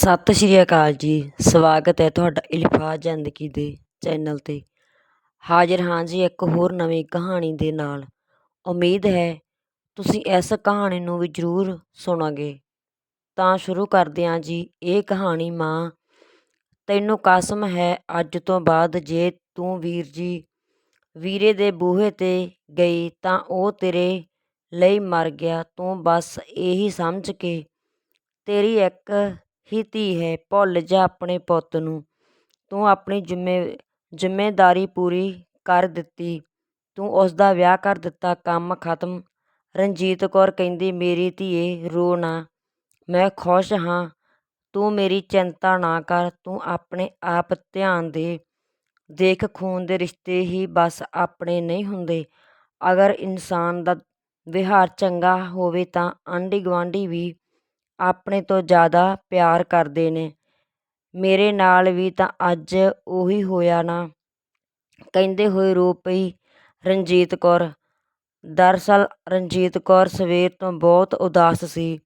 ਸਤਿ ਸ਼੍ਰੀ ਅਕਾਲ ਜੀ। ਸਵਾਗਤ ਹੈ ਤੁਹਾਡਾ ਇਲਫਾ ਜ਼ਿੰਦਗੀ ਦੇ ਚੈਨਲ 'ਤੇ। ਹਾਜ਼ਰ ਹਾਂ ਜੀ ਇੱਕ ਹੋਰ ਨਵੀਂ ਕਹਾਣੀ ਦੇ ਨਾਲ। ਉਮੀਦ ਹੈ ਤੁਸੀਂ ਇਸ ਕਹਾਣੀ ਨੂੰ ਵੀ ਜ਼ਰੂਰ ਸੁਣੋਗੇ। ਤਾਂ ਸ਼ੁਰੂ ਕਰਦੇ ਹਾਂ ਜੀ ਇਹ ਕਹਾਣੀ ਮਾਂ, ਤੈਨੂੰ ਕਸਮ ਹੈ ਅੱਜ ਤੋਂ ਬਾਅਦ ਜੇ ਤੂੰ ਵੀਰ ਜੀ ਵੀਰੇ ਦੇ ਬੂਹੇ 'ਤੇ ਗਈ ਤਾਂ ਉਹ ਤੇਰੇ ਲਈ ਮਰ ਗਿਆ। ਤੂੰ ਬਸ ਇਹੀ ਸਮਝ ਕੇ ਤੇਰੀ ਇੱਕ ਹੀ ਧੀ ਹੈ, ਭੁੱਲ ਜਾ ਆਪਣੇ ਪੁੱਤ ਨੂੰ। ਤੂੰ ਆਪਣੀ ਜ਼ਿੰਮੇ, ਜ਼ਿੰਮੇਦਾਰੀ ਪੂਰੀ ਕਰ ਦਿੱਤੀ। ਤੂੰ ਉਸ ਦਾ ਵਿਆਹ ਕਰ ਦਿੱਤਾ, ਕੰਮ ਖਤਮ। ਰਣਜੀਤ ਕੌਰ ਕਹਿੰਦੀ, ਮੇਰੀ ਧੀਏ, ਰੋ ਨਾ। ਮੈਂ ਖੁਸ਼ ਹਾਂ। ਤੂੰ ਮੇਰੀ ਚਿੰਤਾ ਨਾ ਕਰ। ਤੂੰ ਆਪਣੇ ਆਪ ਧਿਆਨ ਦੇ। ਦੇਖ, ਖੂਨ ਦੇ ਰਿਸ਼ਤੇ ਹੀ ਬਸ ਆਪਣੇ ਨਹੀਂ ਹੁੰਦੇ। ਅਗਰ ਇਨਸਾਨ ਦਾ ਵਿਹਾਰ ਚੰਗਾ ਹੋਵੇ ਤਾਂ ਆਂਢੀ ਗੁਆਂਢੀ ਵੀ ਆਪਣੇ ਤੋਂ ਜ਼ਿਆਦਾ ਪਿਆਰ ਕਰਦੇ ਨੇ। ਮੇਰੇ ਨਾਲ ਵੀ ਤਾਂ ਅੱਜ ਉਹੀ ਹੋਇਆ ਨਾ। ਕਹਿੰਦੇ ਹੋਏ ਰੋ ਪਈ ਰਣਜੀਤ ਕੌਰ। ਦਰਅਸਲ ਰਣਜੀਤ ਕੌਰ ਸਵੇਰ ਤੋਂ ਬਹੁਤ ਉਦਾਸ ਸੀ।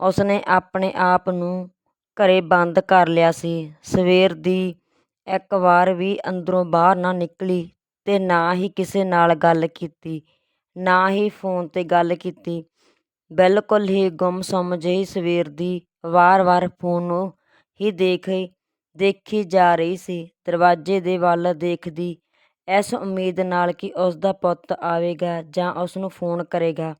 ਉਸਨੇ ਆਪਣੇ ਆਪ ਨੂੰ ਘਰੇ ਬੰਦ ਕਰ ਲਿਆ ਸੀ। ਸਵੇਰ ਦੀ ਇੱਕ ਵਾਰ ਵੀ ਅੰਦਰੋਂ ਬਾਹਰ ਨਾ ਨਿਕਲੀ ਤੇ ਨਾ ਹੀ ਕਿਸੇ ਨਾਲ ਗੱਲ ਕੀਤੀ, ਨਾ ਹੀ ਫੋਨ ਤੇ ਗੱਲ ਕੀਤੀ। ਬਿਲਕੁਲ ਹੀ ਗੁੰਮਸੁੰਮ ਜਿਹੀ ਸਵੇਰ ਦੀ ਵਾਰ-ਵਾਰ ਫੋਨ ਨੂੰ ਹੀ ਦੇਖੀ ਦੇਖੀ ਜਾ ਰਹੀ ਸੀ। ਦਰਵਾਜ਼ੇ ਦੇ ਵੱਲ ਦੇਖਦੀ ਇਸ ਉਮੀਦ ਨਾਲ ਕਿ ਉਸਦਾ ਪੁੱਤ ਆਵੇਗਾ ਜਾਂ ਉਸਨੂੰ ਫੋਨ ਕਰੇਗਾ।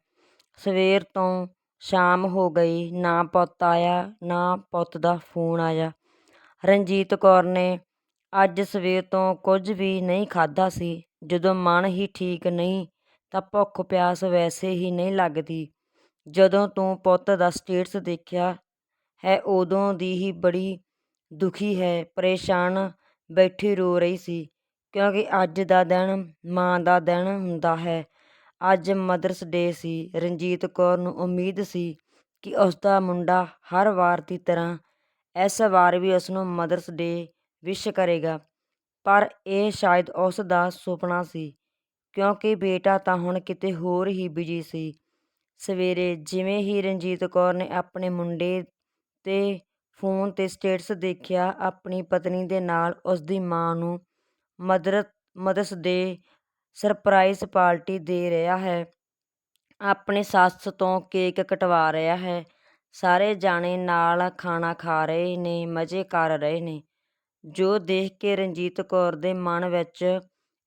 ਸਵੇਰ ਤੋਂ ਸ਼ਾਮ ਹੋ ਗਈ, ਨਾ ਪੁੱਤ ਆਇਆ, ਨਾ ਪੁੱਤ ਦਾ ਫੋਨ ਆਇਆ। ਰਣਜੀਤ ਕੌਰ ਨੇ ਅੱਜ ਸਵੇਰ ਤੋਂ ਕੁਝ ਵੀ ਨਹੀਂ ਖਾਧਾ ਸੀ। ਜਦੋਂ ਮਨ ਹੀ ਠੀਕ ਨਹੀਂ ਤਾਂ ਭੁੱਖ ਪਿਆਸ ਵੈਸੇ ਹੀ ਨਹੀਂ ਲੱਗਦੀ। ਜਦੋਂ ਤੂੰ ਪੁੱਤ ਦਾ ਸਟੇਟਸ ਦੇਖਿਆ ਹੈ, ਉਦੋਂ ਦੀ ਹੀ ਬੜੀ ਦੁਖੀ ਹੈ, ਪਰੇਸ਼ਾਨ ਬੈਠੀ ਰੋ ਰਹੀ ਸੀ, ਕਿਉਂਕਿ ਅੱਜ ਦਾ ਦਿਨ ਮਾਂ ਦਾ ਦਿਨ ਹੁੰਦਾ ਹੈ। ਅੱਜ ਮਦਰਸ ਡੇ ਸੀ, ਰਣਜੀਤ ਕੌਰ ਨੂੰ ਉਮੀਦ ਸੀ ਕਿ ਉਸ ਦਾ ਮੁੰਡਾ ਹਰ ਵਾਰ ਦੀ ਤਰ੍ਹਾਂ ਇਸ ਵਾਰ ਵੀ ਉਸ ਨੂੰ ਮਦਰਸ ਡੇ ਵਿਸ਼ ਕਰੇਗਾ, ਪਰ ਇਹ ਸ਼ਾਇਦ ਉਸ ਦਾ ਸੁਪਨਾ ਸੀ, ਕਿਉਂਕਿ ਬੇਟਾ ਤਾਂ ਹੁਣ ਕਿਤੇ ਹੋਰ ਹੀ ਬਿਜ਼ੀ ਸੀ। ਸਵੇਰੇ ਜਿਵੇਂ ਹੀ ਰਣਜੀਤ ਕੌਰ ਨੇ ਆਪਣੇ ਮੁੰਡੇ ਤੇ ਫੋਨ ਤੇ ਸਟੇਟਸ ਦੇਖਿਆ, ਆਪਣੀ ਪਤਨੀ ਦੇ ਨਾਲ ਉਸ ਦੀ ਮਾਂ ਨੂੰ mother mother's day surprise party ਦੇ ਰਿਹਾ ਹੈ। ਆਪਣੇ ਸੱਸ ਤੋਂ ਕੇਕ ਕਟਵਾ ਰਿਹਾ ਹੈ। ਸਾਰੇ ਜਾਣੇ ਨਾਲ ਖਾਣਾ ਖਾ ਰਹੇ ਨੇ, ਮਜ਼ੇ ਕਰ ਰਹੇ ਨੇ। ਜੋ ਦੇਖ ਕੇ ਰਣਜੀਤ ਕੌਰ ਦੇ ਮਨ ਵਿੱਚ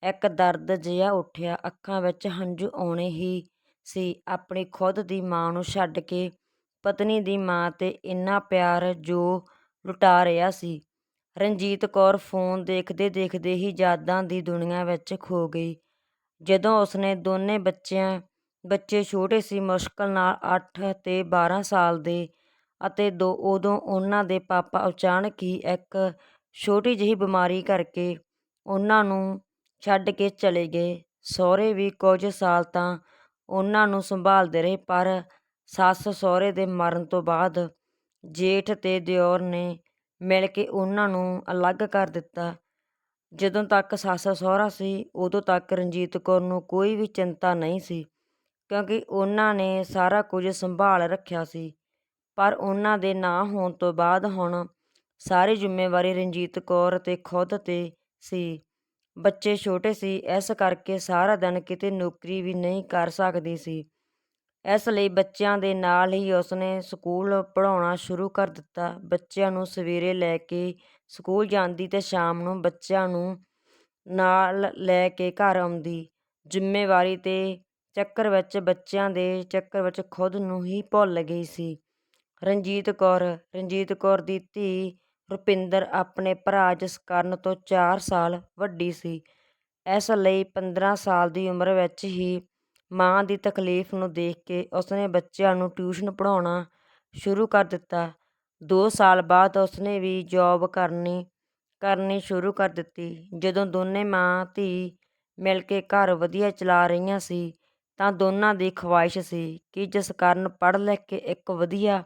ਇੱਕ ਦਰਦ ਜਿਹਾ ਉੱਠਿਆ, ਅੱਖਾਂ ਵਿੱਚ ਹੰਝੂ ਆਉਣੇ ਹੀ ਸੀ। ਆਪਣੀ ਖੁਦ ਦੀ ਮਾਂ ਨੂੰ ਛੱਡ ਕੇ ਪਤਨੀ ਦੀ ਮਾਂ ਤੇ ਇੰਨਾ ਪਿਆਰ ਜੋ ਲੁਟਾ ਰਿਹਾ ਸੀ। ਰਣਜੀਤ ਕੌਰ ਫੋਨ ਦੇਖਦੇ ਦੇਖਦੇ ਹੀ ਯਾਦਾਂ ਦੀ ਦੁਨੀਆ ਵਿੱਚ ਖੋ ਗਈ। ਜਦੋਂ ਉਸਨੇ ਦੋਨੇ ਬੱਚਿਆਂ, ਬੱਚੇ ਛੋਟੇ ਸੀ, ਮੁਸ਼ਕਲ ਨਾਲ 8 ਤੇ 12 ਸਾਲ ਦੇ ਅਤੇ ਦੋ ਉਦੋਂ ਉਹਨਾਂ ਦੇ ਪਾਪਾ ਅਚਾਨਕ ਹੀ ਇੱਕ ਛੋਟੀ ਜਿਹੀ ਬਿਮਾਰੀ ਕਰਕੇ ਉਹਨਾਂ ਨੂੰ ਛੱਡ ਕੇ ਚਲੇ ਗਏ। ਸਹੁਰੇ ਵੀ ਕੁਝ ਸਾਲ ਤਾਂ ਉਹਨਾਂ ਨੂੰ ਸੰਭਾਲਦੇ ਰਹੇ, ਪਰ ਸੱਸ ਸਹੁਰੇ ਦੇ ਮਰਨ ਤੋਂ ਬਾਅਦ ਜੇਠ ਅਤੇ ਦਿਓਰ ਨੇ ਮਿਲ ਕੇ ਉਹਨਾਂ ਨੂੰ ਅਲੱਗ ਕਰ ਦਿੱਤਾ। ਜਦੋਂ ਤੱਕ ਸੱਸ ਸਹੁਰਾ ਸੀ, ਉਦੋਂ ਤੱਕ ਰਣਜੀਤ ਕੌਰ ਨੂੰ ਕੋਈ ਵੀ ਚਿੰਤਾ ਨਹੀਂ ਸੀ, ਕਿਉਂਕਿ ਉਹਨਾਂ ਨੇ ਸਾਰਾ ਕੁਝ ਸੰਭਾਲ ਰੱਖਿਆ ਸੀ। ਪਰ ਉਹਨਾਂ ਦੇ ਨਾ ਹੋਣ ਤੋਂ ਬਾਅਦ ਹੁਣ ਸਾਰੀ ਜ਼ਿੰਮੇਵਾਰੀ ਰਣਜੀਤ ਕੌਰ ਅਤੇ ਖੁਦ ਤੇ ਸੀ। ਬੱਚੇ ਛੋਟੇ ਸੀ, ਇਸ ਕਰਕੇ ਸਾਰਾ ਦਿਨ ਕਿਤੇ ਨੌਕਰੀ ਵੀ ਨਹੀਂ ਕਰ ਸਕਦੀ ਸੀ। ਇਸ ਲਈ ਬੱਚਿਆਂ ਦੇ ਨਾਲ ਹੀ ਉਸਨੇ ਸਕੂਲ ਪੜ੍ਹਾਉਣਾ ਸ਼ੁਰੂ ਕਰ ਦਿੱਤਾ। ਬੱਚਿਆਂ ਨੂੰ ਸਵੇਰੇ ਲੈ ਕੇ ਸਕੂਲ ਜਾਂਦੀ ਅਤੇ ਸ਼ਾਮ ਨੂੰ ਬੱਚਿਆਂ ਨੂੰ ਨਾਲ ਲੈ ਕੇ ਘਰ ਆਉਂਦੀ। ਜ਼ਿੰਮੇਵਾਰੀ ਤੇ ਚੱਕਰ ਵਿੱਚ ਬੱਚਿਆਂ ਦੇ ਚੱਕਰ ਵਿੱਚ ਖੁਦ ਨੂੰ ਹੀ ਭੁੱਲ ਗਈ ਸੀ। ਰਣਜੀਤ ਕੌਰ ਰਣਜੀਤ ਕੌਰ ਦੀ ਧੀ ਰੁਪਿੰਦਰ ਆਪਣੇ ਭਰਾ ਜਸਕਰਨ ਤੋਂ ਚਾਰ ਸਾਲ ਵੱਡੀ ਸੀ। ਇਸ ਲਈ 15 ਸਾਲ ਦੀ ਉਮਰ ਵਿੱਚ ਹੀ ਮਾਂ ਦੀ ਤਕਲੀਫ ਨੂੰ ਦੇਖ ਕੇ ਉਸਨੇ ਬੱਚਿਆਂ ਨੂੰ ਟਿਊਸ਼ਨ ਪੜ੍ਹਾਉਣਾ ਸ਼ੁਰੂ ਕਰ ਦਿੱਤਾ। ਦੋ ਸਾਲ ਬਾਅਦ ਉਸਨੇ ਵੀ ਜੌਬ ਕਰਨੀ ਕਰਨੀ ਸ਼ੁਰੂ ਕਰ ਦਿੱਤੀ। ਜਦੋਂ ਦੋਨੇ ਮਾਂ, ਧੀ ਮਿਲ ਕੇ ਘਰ ਵਧੀਆ ਚਲਾ ਰਹੀਆਂ ਸੀ, ਤਾਂ ਦੋਨਾਂ ਦੀ ਖਵਾਇਸ਼ ਸੀ ਕਿ ਜਸਕਰਨ ਪੜ੍ਹ ਲਿਖ ਕੇ ਇੱਕ ਵਧੀਆ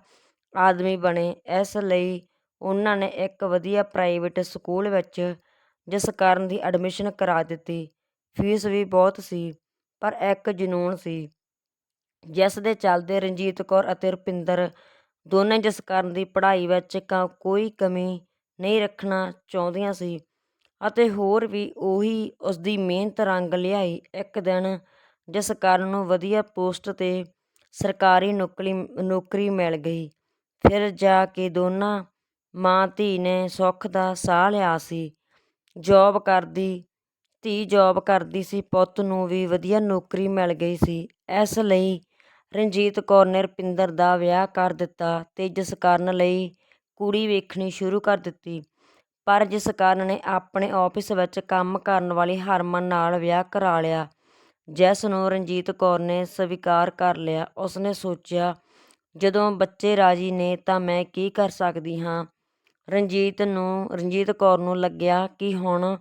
ਆਦਮੀ ਬਣੇ। ਇਸ ਲਈ ਉਹਨਾਂ ਨੇ ਇੱਕ ਵਧੀਆ ਪ੍ਰਾਈਵੇਟ ਸਕੂਲ ਵਿੱਚ, ਜਿਸ ਜਸਕਰਨ ਦੀ ਐਡਮਿਸ਼ਨ ਕਰਾ ਦਿੱਤੀ। ਫੀਸ ਵੀ ਬਹੁਤ ਸੀ, ਪਰ ਇੱਕ ਜਨੂੰਨ ਸੀ, ਜਿਸ ਦੇ ਚੱਲਦੇ ਰਣਜੀਤ ਕੌਰ ਅਤੇ ਰੁਪਿੰਦਰ, ਦੋਨੇ ਜਿਸ ਜਸਕਰਨ ਦੀ ਪੜ੍ਹਾਈ ਵਿੱਚ ਕੋਈ ਕਮੀ ਨਹੀਂ ਰੱਖਣਾ ਚਾਹੁੰਦੀਆਂ ਸੀ। ਅਤੇ ਹੋਰ ਵੀ ਉਹੀ ਉਸਦੀ ਮਿਹਨਤ ਰੰਗ ਲਿਆਈ ਇੱਕ ਦਿਨ, ਜਿਸ ਜਸਕਰਨ ਨੂੰ ਵਧੀਆ ਪੋਸਟ 'ਤੇ ਸਰਕਾਰੀ ਨੌਕਰੀ ਨੌਕਰੀ ਮਿਲ ਗਈ। ਫਿਰ ਜਾ ਕੇ ਦੋਨਾਂ ਮਾਂ ਧੀ ਨੇ ਸੁੱਖ ਦਾ ਸਾਹ ਲਿਆ ਸੀ। ਜੋਬ ਕਰਦੀ, ਧੀ ਜੋਬ ਕਰਦੀ ਸੀ, ਪੁੱਤ ਨੂੰ ਵੀ ਵਧੀਆ ਨੌਕਰੀ ਮਿਲ ਗਈ ਸੀ। ਇਸ ਲਈ ਰਣਜੀਤ ਕੌਰ ਨੇ ਰੁਪਿੰਦਰ ਦਾ ਵਿਆਹ ਕਰ ਦਿੱਤਾ ਤੇ ਜਸਕਰਨ ਲਈ ਕੁੜੀ ਵੇਖਣੀ ਸ਼ੁਰੂ ਕਰ ਦਿੱਤੀ। ਪਰ ਜਿਸ ਕਾਰਨ ਨੇ ਆਪਣੇ ਆਫਿਸ ਵਿੱਚ ਕੰਮ ਕਰਨ ਵਾਲੀ ਹਰਮਨ ਨਾਲ ਵਿਆਹ ਕਰਾ ਲਿਆ, ਜਿਸ ਨੂੰ ਰਣਜੀਤ ਕੌਰ ਨੇ ਸਵੀਕਾਰ ਕਰ ਲਿਆ, ਉਸਨੇ ਸੋਚਿਆ, ਜਦੋਂ ਬੱਚੇ ਰਾਜੀ ਨੇ ਤਾਂ ਮੈਂ ਕੀ ਕਰ ਸਕਦੀ ਹਾਂ? ਰਣਜੀਤ ਨੂੰ, ਰਣਜੀਤ ਕੌਰ ਨੂੰ ਲੱਗਿਆ ਕਿ ਹੁਣ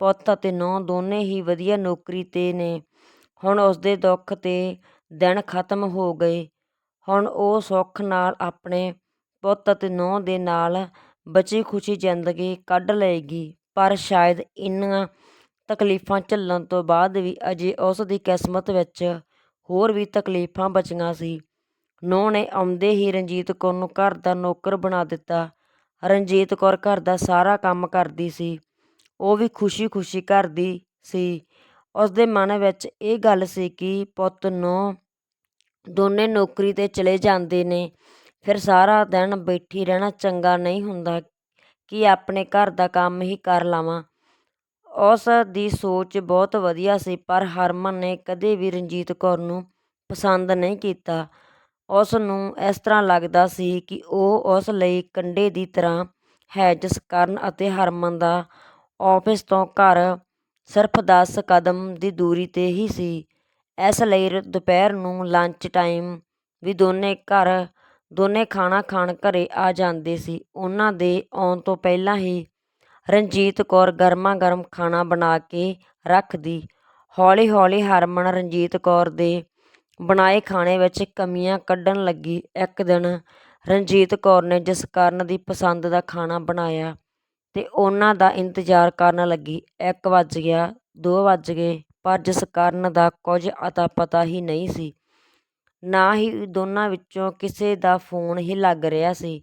ਪੁੱਤ ਅਤੇ ਨੂੰਹ ਦੋਨੇ ਹੀ ਵਧੀਆ ਨੌਕਰੀ 'ਤੇ ਨੇ। ਹੁਣ ਉਸਦੇ ਦੁੱਖ ਤੇ ਦਿਨ ਖਤਮ ਹੋ ਗਏ। ਹੁਣ ਉਹ ਸੁੱਖ ਨਾਲ ਆਪਣੇ ਪੁੱਤ ਅਤੇ ਨੂੰਹ ਦੇ ਨਾਲ ਬਚੀ ਖੁਸ਼ੀ ਜ਼ਿੰਦਗੀ ਕੱਢ ਲਏਗੀ। ਪਰ ਸ਼ਾਇਦ ਇੰਨੀਆਂ ਤਕਲੀਫਾਂ ਝੱਲਣ ਤੋਂ ਬਾਅਦ ਵੀ ਅਜੇ ਉਸ ਦੀ ਕਿਸਮਤ ਵਿੱਚ ਹੋਰ ਵੀ ਤਕਲੀਫਾਂ ਬਚੀਆਂ ਸੀ। ਨੂੰਹ ਨੇ ਆਉਂਦੇ ਹੀ ਰਣਜੀਤ ਕੌਰ ਨੂੰ ਘਰ ਦਾ ਨੌਕਰ ਬਣਾ ਦਿੱਤਾ। ਰਣਜੀਤ ਕੌਰ ਘਰ ਦਾ ਸਾਰਾ ਕੰਮ ਕਰਦੀ ਸੀ। ਉਹ ਵੀ ਖੁਸ਼ੀ-ਖੁਸ਼ੀ ਕਰਦੀ ਸੀ। ਉਸਦੇ ਮਨ ਵਿੱਚ ਇਹ ਗੱਲ ਸੀ ਕਿ ਪੁੱਤ ਨੂੰ ਦੋਨੇ ਨੌਕਰੀ 'ਤੇ ਚਲੇ ਜਾਂਦੇ ਨੇ। ਫਿਰ ਸਾਰਾ ਦਿਨ ਬੈਠੀ ਰਹਿਣਾ ਚੰਗਾ ਨਹੀਂ ਹੁੰਦਾ ਕਿ ਆਪਣੇ ਘਰ ਦਾ ਕੰਮ ਹੀ ਕਰ ਲਵਾਂ। ਉਸ ਦੀ ਸੋਚ ਬਹੁਤ ਵਧੀਆ ਸੀ, ਪਰ ਹਰਮਨ ਨੇ ਕਦੇ ਵੀ ਰਣਜੀਤ ਕੌਰ ਨੂੰ ਪਸੰਦ ਨਹੀਂ ਕੀਤਾ। ਉਸ ਨੂੰ ਇਸ ਤਰ੍ਹਾਂ ਲੱਗਦਾ ਸੀ ਕਿ ਉਹ ਉਸ ਲਈ ਕੰਡੇ ਦੀ ਤਰ੍ਹਾਂ ਹੈ ਜਸਕਰਨ ਅਤੇ ਹਰਮਨ ਦਾ ਆਫਿਸ ਤੋਂ ਘਰ ਸਿਰਫ 10 ਕਦਮ ਦੀ ਦੂਰੀ 'ਤੇ ਹੀ ਸੀ। ਇਸ ਲਈ ਦੁਪਹਿਰ ਨੂੰ ਲੰਚ ਟਾਈਮ ਵੀ ਦੋਨੇ ਘਰ, ਦੋਨੇ ਖਾਣਾ ਖਾਣ ਘਰੇ ਆ ਜਾਂਦੇ ਸੀ। ਉਹਨਾਂ ਦੇ ਆਉਣ ਤੋਂ ਪਹਿਲਾਂ ਹੀ ਰਣਜੀਤ ਕੌਰ ਗਰਮਾ ਗਰਮ ਖਾਣਾ ਬਣਾ ਕੇ ਰੱਖਦੀ। ਹੌਲੀ ਹੌਲੀ ਹਰਮਨ ਰਣਜੀਤ ਕੌਰ ਦੇ ਬਣਾਏ ਖਾਣੇ ਵਿੱਚ ਕਮੀਆਂ ਕੱਢਣ ਲੱਗੀ। ਇੱਕ ਦਿਨ ਰਣਜੀਤ ਕੌਰ ਨੇ ਜਸਕਰਨ ਦੀ ਪਸੰਦ ਦਾ ਖਾਣਾ ਬਣਾਇਆ ਅਤੇ ਉਹਨਾਂ ਦਾ ਇੰਤਜ਼ਾਰ ਕਰਨ ਲੱਗੀ। ਇੱਕ ਵੱਜ ਗਿਆ, ਦੋ ਵੱਜ ਗਏ, ਪਰ ਜਸਕਰਨ ਦਾ ਕੁਝ ਅਤਾ ਪਤਾ ਹੀ ਨਹੀਂ ਸੀ। ਨਾ ਹੀ ਦੋਨਾਂ ਵਿੱਚੋਂ ਕਿਸੇ ਦਾ ਫੋਨ ਹੀ ਲੱਗ ਰਿਹਾ ਸੀ।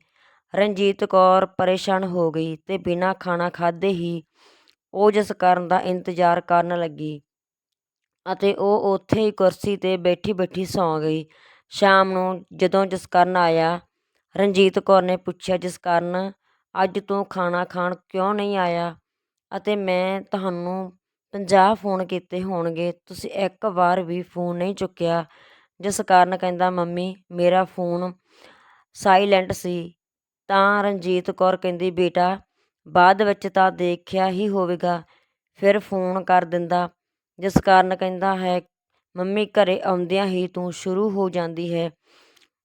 ਰਣਜੀਤ ਕੌਰ ਪਰੇਸ਼ਾਨ ਹੋ ਗਈ ਅਤੇ ਬਿਨਾਂ ਖਾਣਾ ਖਾਧੇ ਹੀ ਉਹ ਜਸਕਰਨ ਦਾ ਇੰਤਜ਼ਾਰ ਕਰਨ ਲੱਗੀ। ਅਤੇ ਉਹ ਉੱਥੇ ਹੀ ਕੁਰਸੀ 'ਤੇ ਬੈਠੀ ਬੈਠੀ ਸੌਂ ਗਈ। ਸ਼ਾਮ ਨੂੰ ਜਦੋਂ ਜਸਕਰਨ ਆਇਆ, ਰਣਜੀਤ ਕੌਰ ਨੇ ਪੁੱਛਿਆ, ਜਸਕਰਨ, ਅੱਜ ਤੂੰ ਖਾਣਾ ਖਾਣ ਕਿਉਂ ਨਹੀਂ ਆਇਆ? ਅਤੇ ਮੈਂ ਤੁਹਾਨੂੰ ਪੰਜਾਹ ਫੋਨ ਕੀਤੇ ਹੋਣਗੇ, ਤੁਸੀਂ ਇੱਕ ਵਾਰ ਵੀ ਫੋਨ ਨਹੀਂ ਚੁੱਕਿਆ। ਜਿਸ ਕਾਰਨ ਕਹਿੰਦਾ, ਮੰਮੀ, ਮੇਰਾ ਫੋਨ ਸਾਈਲੈਂਟ ਸੀ। ਤਾਂ ਰਣਜੀਤ ਕੌਰ ਕਹਿੰਦੀ, ਬੇਟਾ, ਬਾਅਦ ਵਿੱਚ ਤਾਂ ਦੇਖਿਆ ਹੀ ਹੋਵੇਗਾ, ਫਿਰ ਫੋਨ ਕਰ ਦਿੰਦਾ। ਜਿਸ ਕਾਰਨ ਕਹਿੰਦਾ ਹੈ, ਮੰਮੀ, ਘਰੇ ਆਉਂਦਿਆਂ ਹੀ ਤੂੰ ਸ਼ੁਰੂ ਹੋ ਜਾਂਦੀ ਹੈ।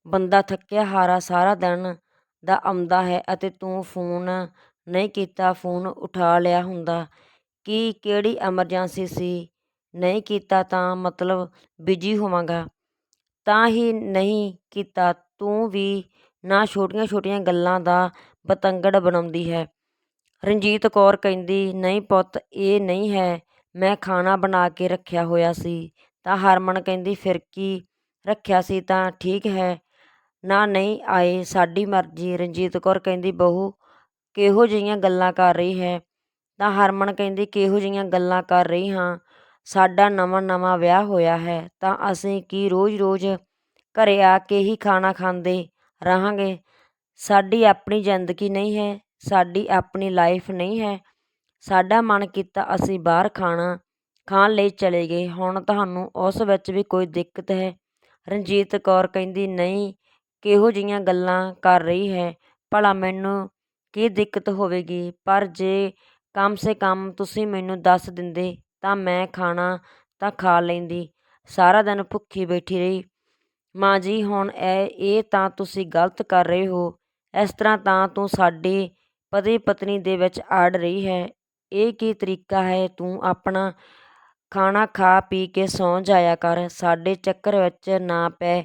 ਬੰਦਾ ਥੱਕਿਆ ਹਾਰਾ ਸਾਰਾ ਦਿਨ ਦਾ ਆਉਂਦਾ ਹੈ ਅਤੇ ਤੂੰ ਫੋਨ ਨਹੀਂ ਕੀਤਾ, ਫੋਨ ਉਠਾ ਲਿਆ ਹੁੰਦਾ। ਕੀ ਕਿਹੜੀ ਐਮਰਜੈਂਸੀ ਸੀ? ਨਹੀਂ ਕੀਤਾ ਤਾਂ ਮਤਲਬ ਬਿਜ਼ੀ ਹੋਵਾਂਗਾ। ਤਾਂ ਹੀ ਨਹੀਂ ਕੀਤਾ, ਤੂੰ ਵੀ ਨਾ ਛੋਟੀਆਂ ਛੋਟੀਆਂ ਗੱਲਾਂ ਦਾ ਬਤੰਗੜ ਬਣਾਉਂਦੀ ਹੈ। ਰਣਜੀਤ ਕੌਰ ਕਹਿੰਦੀ, ਨਹੀਂ ਪੁੱਤ, ਇਹ ਨਹੀਂ ਹੈ। ਮੈਂ ਖਾਣਾ ਬਣਾ ਕੇ ਰੱਖਿਆ ਹੋਇਆ ਸੀ, ਤਾਂ ਹਰਮਨ ਕਹਿੰਦੀ ਫਿਰਕੀ ਰੱਖਿਆ ਸੀ ਤਾਂ ਠੀਕ ਹੈ। ਨਾ ਨਹੀਂ ਆਏ, ਸਾਡੀ ਮਰਜ਼ੀ। ਰਣਜੀਤ ਕੌਰ ਕਹਿੰਦੀ, ਬਹੂ, ਕਿਹੋ ਜਿਹੀਆਂ ਗੱਲਾਂ ਕਰ ਰਹੀ ਹੈ? ਤਾਂ ਹਰਮਨ ਕਹਿੰਦੀ, ਕਿਹੋ ਜਿਹੀਆਂ ਗੱਲਾਂ ਕਰ ਰਹੀ ਹਾਂ? ਸਾਡਾ ਨਵਾਂ ਨਵਾਂ ਵਿਆਹ ਹੋਇਆ ਹੈ, ਤਾਂ ਅਸੀਂ ਕੀ ਰੋਜ਼-ਰੋਜ਼ ਘਰੇ ਆ ਕੇ ਹੀ ਖਾਣਾ ਖਾਂਦੇ ਰਹਾਂਗੇ? ਸਾਡੀ ਆਪਣੀ ਜ਼ਿੰਦਗੀ ਨਹੀਂ ਹੈ, ਸਾਡੀ ਆਪਣੀ ਲਾਈਫ ਨਹੀਂ ਹੈ। ਸਾਡਾ ਮਨ ਕੀਤਾ ਅਸੀਂ ਬਾਹਰ ਖਾਣਾ ਖਾਣ ਲਈ ਚਲੇ ਗਏ। ਹੁਣ ਤੁਹਾਨੂੰ ਉਸ ਵਿੱਚ ਵੀ ਕੋਈ ਦਿੱਕਤ ਹੈ? ਰਣਜੀਤ ਕੌਰ ਕਹਿੰਦੀ, ਨਹੀਂ, ਕਿਹੋ ਜਿਹੀਆਂ ਗੱਲਾਂ ਕਰ ਰਹੀ ਹੈ? ਭਲਾ ਮੈਨੂੰ ਕੀ ਦਿੱਕਤ ਹੋਵੇਗੀ? ਪਰ ਜੇ ਕਮ ਸੇ ਕਮ ਤੁਸੀਂ ਮੈਨੂੰ ਦੱਸ ਦਿੰਦੇ ਤਾਂ ਮੈਂ ਖਾਣਾ ਤਾਂ ਖਾ ਲੈਂਦੀ। ਸਾਰਾ ਦਿਨ ਭੁੱਖੀ ਬੈਠੀ ਰਹੀ। ਮਾਂ ਜੀ, ਹੁਣ ਇਹ ਇਹ ਤਾਂ ਤੁਸੀਂ ਗਲਤ ਕਰ ਰਹੇ ਹੋ। ਇਸ ਤਰ੍ਹਾਂ ਤਾਂ ਤੂੰ ਸਾਡੇ ਪਤੀ ਪਤਨੀ ਦੇ ਵਿੱਚ ਆੜ ਰਹੀ ਹੈ। ਇਹ ਕੀ ਤਰੀਕਾ ਹੈ? ਤੂੰ ਆਪਣਾ ਖਾਣਾ ਖਾ ਪੀ ਕੇ ਸੌਂ ਜਾਇਆ ਕਰ। ਸਾਡੇ ਚੱਕਰ ਵਿੱਚ ਨਾ ਪੈ।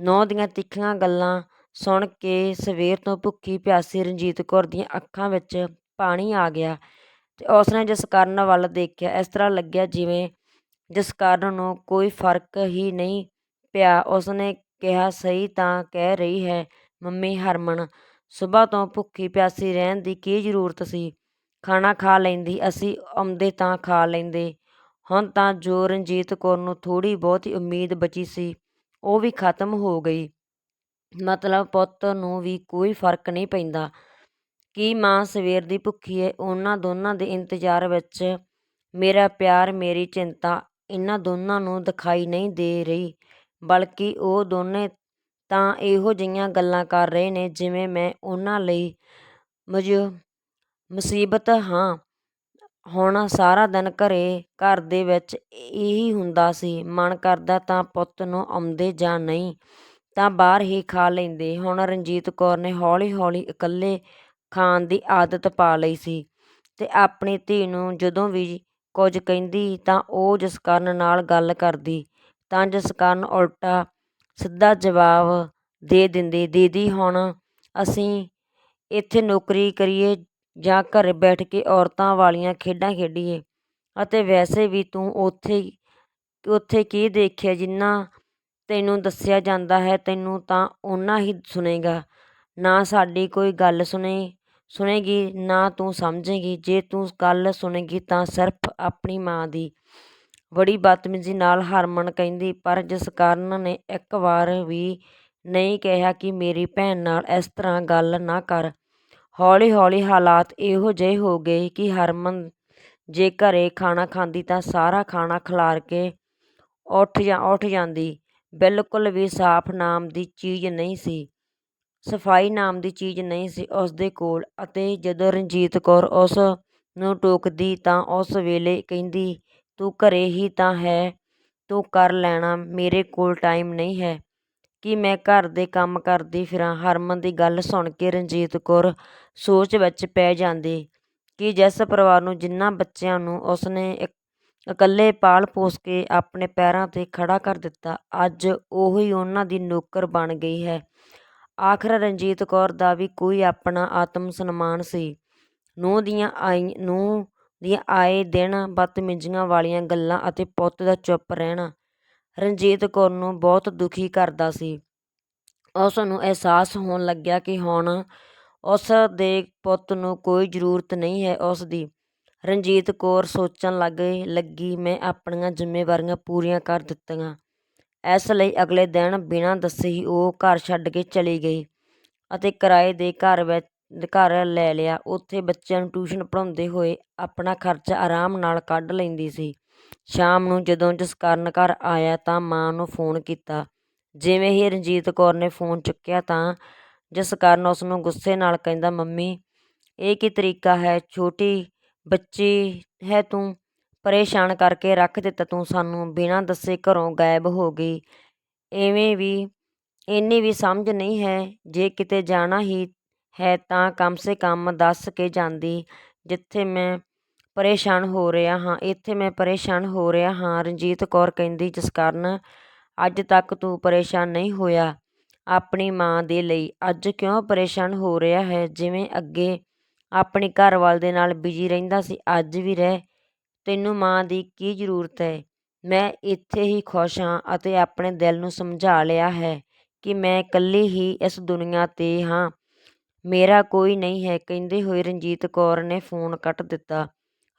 ਨੌ ਦੀਆਂ ਤਿੱਖੀਆਂ ਗੱਲਾਂ ਸੁਣ ਕੇ ਸਵੇਰ ਤੋਂ ਭੁੱਖੀ ਪਿਆਸੀ ਰਣਜੀਤ ਕੌਰ ਦੀਆਂ ਅੱਖਾਂ ਵਿੱਚ ਪਾਣੀ ਆ ਗਿਆ ਤੇ ਉਸਨੇ ਜਸਕਰਨ ਵੱਲ ਦੇਖਿਆ। ਇਸ ਤਰ੍ਹਾਂ ਲੱਗਿਆ ਜਿਵੇਂ ਜਸਕਰਨ ਨੂੰ ਕੋਈ ਫ਼ਰਕ ਹੀ ਨਹੀਂ ਪਿਆ। ਉਸਨੇ ਕਿਹਾ, ਸਹੀ ਤਾਂ ਕਹਿ ਰਹੀ ਹੈ ਮੰਮੀ ਹਰਮਨ ਸੁਬਹ ਤੋਂ ਭੁੱਖੀ ਪਿਆਸੀ ਰਹਿਣ ਦੀ ਕੀ ਜ਼ਰੂਰਤ ਸੀ? ਖਾਣਾ ਖਾ ਲੈਂਦੀ, ਅਸੀਂ ਆਉਂਦੇ ਤਾਂ ਖਾ ਲੈਂਦੇ। ਹੁਣ ਤਾਂ ਜੋ ਰਣਜੀਤ ਕੌਰ ਨੂੰ ਥੋੜ੍ਹੀ ਬਹੁਤੀ ਉਮੀਦ ਬਚੀ ਸੀ, ਉਹ ਵੀ ਖਤਮ ਹੋ ਗਈ। ਮਤਲਬ ਪੁੱਤ ਨੂੰ ਵੀ ਕੋਈ ਫ਼ਰਕ ਨਹੀਂ ਪੈਂਦਾ। ਕੀ ਮਾਂ ਸਵੇਰ ਦੀ ਭੁੱਖੀ ਹੈ ਉਹਨਾਂ ਦੋਨਾਂ ਦੇ ਇੰਤਜ਼ਾਰ ਵਿੱਚ ਮੇਰਾ ਪਿਆਰ, ਮੇਰੀ ਚਿੰਤਾ, ਇਹਨਾਂ ਦੋਨਾਂ ਨੂੰ ਦਿਖਾਈ ਨਹੀਂ ਦੇ ਰਹੀ, ਬਲਕਿ ਉਹ ਦੋਨੇ ਤਾਂ ਇਹੋ ਜਿਹੀਆਂ ਗੱਲਾਂ ਕਰ ਰਹੇ ਨੇ ਜਿਵੇਂ ਮੈਂ ਉਹਨਾਂ ਲਈ ਮਜ ਮੁਸੀਬਤ ਹਾਂ। ਹੁਣ ਸਾਰਾ ਦਿਨ ਘਰੇ, ਘਰ ਦੇ ਵਿੱਚ ਇਹੀ ਹੁੰਦਾ ਸੀ, ਮਨ ਕਰਦਾ ਤਾਂ ਪੁੱਤ ਨੂੰ ਆਉਂਦੇ ਜਾਂ ਨਹੀਂ, ਤਾਂ ਬਾਹਰ ਹੀ ਖਾ ਲੈਂਦੇ। ਹੁਣ ਰਣਜੀਤ ਕੌਰ ਨੇ ਹੌਲੀ ਹੌਲੀ ਇਕੱਲੇ ਖਾਣ ਦੀ ਆਦਤ ਪਾ ਲਈ ਸੀ ਤੇ ਆਪਣੀ ਧੀ ਨੂੰ ਜਦੋਂ ਵੀ ਕੁਝ ਕਹਿੰਦੀ ਤਾਂ ਉਹ ਜਸਕਰਨ ਨਾਲ ਗੱਲ ਕਰਦੀ, ਤਾਂ ਜਸਕਰਨ ਉਲਟਾ ਸਿੱਧਾ ਜਵਾਬ ਦੇ ਦਿੰਦੀ, ਦੀਦੀ, ਹੁਣ ਅਸੀਂ ਇੱਥੇ ਨੌਕਰੀ ਕਰੀਏ ਜਾਂ ਘਰ ਬੈਠ ਕੇ ਔਰਤਾਂ ਵਾਲੀਆਂ ਖੇਡਾਂ ਖੇਡੀਏ। ਅਤੇ ਵੈਸੇ ਵੀ ਤੂੰ ਉੱਥੇ ਉੱਥੇ ਕੀ ਦੇਖਿਆ ਜਿੰਨਾ ਤੈਨੂੰ ਦੱਸਿਆ ਜਾਂਦਾ ਹੈ, ਤੈਨੂੰ ਤਾਂ ਓਨਾ ਹੀ ਸੁਣੇਗਾ। ਨਾ ਸਾਡੀ ਕੋਈ ਗੱਲ ਸੁਣੇ, ਸੁਣੇਗੀ, ਨਾ ਤੂੰ ਸਮਝੇਗੀ। ਜੇ ਤੂੰ ਗੱਲ ਸੁਣੇਗੀ ਤਾਂ ਸਿਰਫ ਆਪਣੀ ਮਾਂ ਦੀ। ਬੜੀ ਬਦਤਮੀਜ਼ੀ ਨਾਲ ਹਰਮਨ ਕਹਿੰਦੀ, ਪਰ ਜਸਕਰਨ ਨੇ ਇੱਕ ਵਾਰ ਵੀ ਨਹੀਂ ਕਿਹਾ ਕਿ ਮੇਰੀ ਭੈਣ ਨਾਲ ਇਸ ਤਰ੍ਹਾਂ ਗੱਲ ਨਾ ਕਰ। ਹੌਲੀ ਹੌਲੀ ਹਾਲਾਤ ਇਹੋ ਜਿਹੇ ਹੋ ਗਏ ਕਿ ਹਰਮਨ ਜੇ ਘਰੇ ਖਾਣਾ ਖਾਂਦੀ ਤਾਂ ਸਾਰਾ ਖਾਣਾ ਖਲਾਰ ਕੇ ਉੱਠ ਜਾਂ, ਉੱਠ ਜਾਂਦੀ। ਬਿਲਕੁਲ ਵੀ ਸਾਫ਼ ਨਾਮ ਦੀ ਚੀਜ਼ ਨਹੀਂ ਸੀ। ਸਫ਼ਾਈ ਨਾਮ ਦੀ ਚੀਜ਼ ਨਹੀਂ ਸੀ ਉਸਦੇ ਕੋਲ ਅਤੇ ਜਦੋਂ ਰਣਜੀਤ ਕੌਰ ਉਸ ਨੂੰ ਟੋਕਦੀ ਤਾਂ ਉਸ ਵੇਲੇ ਕਹਿੰਦੀ, ਤੂੰ ਘਰੇ ਹੀ ਤਾਂ ਹੈ, ਤੂੰ ਕਰ ਲੈਣਾ, ਮੇਰੇ ਕੋਲ ਟਾਈਮ ਨਹੀਂ ਹੈ। ਕਿ ਮੈਂ ਘਰ ਦੇ ਕੰਮ ਕਰਦੀ ਫਿਰਾਂ। ਹਰਮਨ ਦੀ ਗੱਲ ਸੁਣ ਕੇ ਰਣਜੀਤ ਕੌਰ ਸੋਚ ਵਿੱਚ ਪੈ ਜਾਂਦੀ ਕਿ ਜਿਸ ਪਰਿਵਾਰ ਨੂੰ ਜਿਨ੍ਹਾਂ ਬੱਚਿਆਂ ਨੂੰ ਉਸਨੇ ਇਕੱਲੇ ਪਾਲ ਪੋਸ ਕੇ ਆਪਣੇ ਪੈਰਾਂ 'ਤੇ ਖੜਾ ਕਰ ਦਿੱਤਾ, ਅੱਜ ਉਹੀ ਉਹਨਾਂ ਦੀ ਨੌਕਰ ਬਣ ਗਈ ਹੈ। ਆਖਰ ਰਣਜੀਤ ਕੌਰ ਦਾ ਵੀ ਕੋਈ ਆਪਣਾ ਆਤਮ ਸਨਮਾਨ ਸੀ। ਨੂੰਹ ਦੀਆਂ ਆਈ, ਨੂੰਹ ਦੀਆਂ ਆਏ ਦਿਨ ਬਦਤਮੀਜ਼ੀਆਂ ਵਾਲੀਆਂ ਗੱਲਾਂ ਅਤੇ ਪੁੱਤ ਦਾ ਚੁੱਪ ਰਹਿਣਾ ਰਣਜੀਤ ਕੌਰ ਨੂੰ ਬਹੁਤ ਦੁਖੀ ਕਰਦਾ ਸੀ। ਉਸ ਨੂੰ ਅਹਿਸਾਸ ਹੋਣ ਲੱਗਿਆ ਕਿ ਹੁਣ ਉਸ ਦੇ ਪੁੱਤ ਨੂੰ ਕੋਈ ਜ਼ਰੂਰਤ ਨਹੀਂ ਹੈ ਉਸ ਦੀ। ਰਣਜੀਤ ਕੌਰ ਸੋਚਣ ਲੱਗ ਲੱਗੀ, ਮੈਂ ਆਪਣੀਆਂ ਜ਼ਿੰਮੇਵਾਰੀਆਂ ਪੂਰੀਆਂ ਕਰ ਦਿੱਤੀਆਂ। ਇਸ ਲਈ ਅਗਲੇ ਦਿਨ ਬਿਨਾਂ ਦੱਸੇ ਹੀ ਉਹ ਘਰ ਛੱਡ ਕੇ ਚਲੀ ਗਈ ਅਤੇ ਕਿਰਾਏ ਦੇ ਘਰ ਵਿੱਚ, ਘਰ ਲੈ ਲਿਆ। ਉੱਥੇ ਬੱਚਿਆਂ ਨੂੰ ਟਿਊਸ਼ਨ ਪੜ੍ਹਾਉਂਦੇ ਹੋਏ ਆਪਣਾ ਖਰਚਾ ਆਰਾਮ ਨਾਲ ਕੱਢ ਲੈਂਦੀ ਸੀ। ਸ਼ਾਮ ਨੂੰ ਜਦੋਂ ਜਸਕਰਨ ਘਰ ਆਇਆ ਤਾਂ ਮਾਂ ਨੂੰ ਫੋਨ ਕੀਤਾ। ਜਿਵੇਂ ਹੀ ਰਣਜੀਤ ਕੌਰ ਨੇ ਫੋਨ ਚੁੱਕਿਆ ਤਾਂ ਜਸਕਰਨ ਉਸ ਨੂੰ ਗੁੱਸੇ ਨਾਲ ਕਹਿੰਦਾ, ਮੰਮੀ, ਇਹ ਕੀ ਤਰੀਕਾ ਹੈ? ਛੋਟੀ ਬੱਚੀ ਹੈ ਤੂੰ? ਪਰੇਸ਼ਾਨ ਕਰਕੇ ਰੱਖ ਦਿੱਤਾ ਤੂੰ ਸਾਨੂੰ, ਬਿਨਾਂ ਦੱਸੇ ਘਰੋਂ ਗਾਇਬ ਹੋ ਗਈ। ਇਵੇਂ ਵੀ, ਇੰਨੀ ਵੀ ਸਮਝ ਨਹੀਂ ਹੈ। ਜੇ ਕਿਤੇ ਜਾਣਾ ਹੀ ਹੈ ਤਾਂ ਕਮ ਸੇ ਕਮ ਦੱਸ ਕੇ ਜਾਂਦੀ, ਜਿੱਥੇ ਮੈਂ ਪਰੇਸ਼ਾਨ ਹੋ ਰਿਹਾ ਹਾਂ। ਇੱਥੇ ਮੈਂ ਪਰੇਸ਼ਾਨ ਹੋ ਰਿਹਾ ਹਾਂ। ਰਣਜੀਤ ਕੌਰ ਕਹਿੰਦੀ, ਜਿਸ ਕਾਰਨ ਅੱਜ ਤੱਕ ਤੂੰ ਪਰੇਸ਼ਾਨ ਨਹੀਂ ਹੋਇਆ ਆਪਣੀ ਮਾਂ ਦੇ ਲਈ। ਅੱਜ ਕਿਉਂ ਪਰੇਸ਼ਾਨ ਹੋ ਰਿਹਾ ਹੈ? ਜਿਵੇਂ ਅੱਗੇ ਆਪਣੀ ਘਰਵਾਲ ਦੇ ਨਾਲ ਬਿਜ਼ੀ ਰਹਿੰਦਾ ਸੀ, ਅੱਜ ਵੀ ਰਹਿ। ਤੈਨੂੰ ਮਾਂ ਦੀ ਕੀ ਜ਼ਰੂਰਤ ਹੈ? ਮੈਂ ਇੱਥੇ ਹੀ ਖੁਸ਼ ਹਾਂ ਅਤੇ ਆਪਣੇ ਦਿਲ ਨੂੰ ਸਮਝਾ ਲਿਆ ਹੈ ਕਿ ਮੈਂ ਇਕੱਲੀ ਹੀ ਇਸ ਦੁਨੀਆ 'ਤੇ ਹਾਂ। ਮੇਰਾ ਕੋਈ ਨਹੀਂ ਹੈ। ਕਹਿੰਦੇ ਹੋਏ ਰਣਜੀਤ ਕੌਰ ਨੇ ਫੋਨ ਕੱਟ ਦਿੱਤਾ।